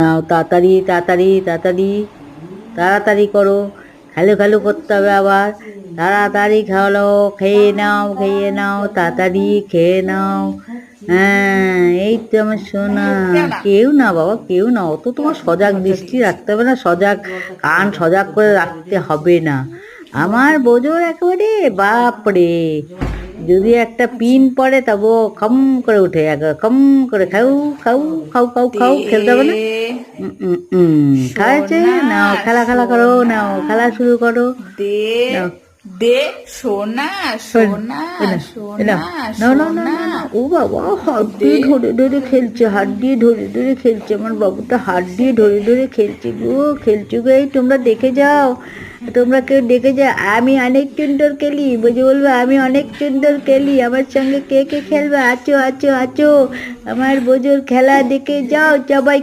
নাও, তাড়াতাড়ি তাড়াতাড়ি তাড়াতাড়ি তাড়াতাড়ি করো। খেলো খেলো করতে হবে আবার। তাড়াতাড়ি খেলো খেয়ে নাও খেয়ে নাও, তাড়াতাড়ি খেয়ে নাও। হ্যাঁ এই তো আমার সোনা। কেউ না বাবা, কেউ না। অত তোমার সজাগ দৃষ্টি রাখতে হবে না, সজাগ কান সজাগ করে রাখতে হবে না। আমার বোঝোর একেবারে, বাপরে। যদি একটা পিন পড়ে তবু খম করে উঠে, একবার খম করে খাও খাউ খাও খাউ খাও, খেলতে হবে না। নাও খেলা খেলা করো নাও খেলা শুরু করো। দে দে সোনা সোনা সোনা ও বাবা হাত দিয়ে ধরে ধরে খেলছে হাত দিয়ে ধরে ধরে খেলছে। আমার বাবুটা হাত দিয়ে ধরে ধরে খেলছে গো খেলছে গো। এই তোমরা দেখে যাও তোমরা কেউ দেখে যাও। আমি অনেক সুন্দর খেলি বুঝে বলবে? আমি অনেক সুন্দর খেলি। আমার সঙ্গে কে কে খেলবে? আছো আছো আছো। আমার বোঝোর খেলা দেখে যাও সবাই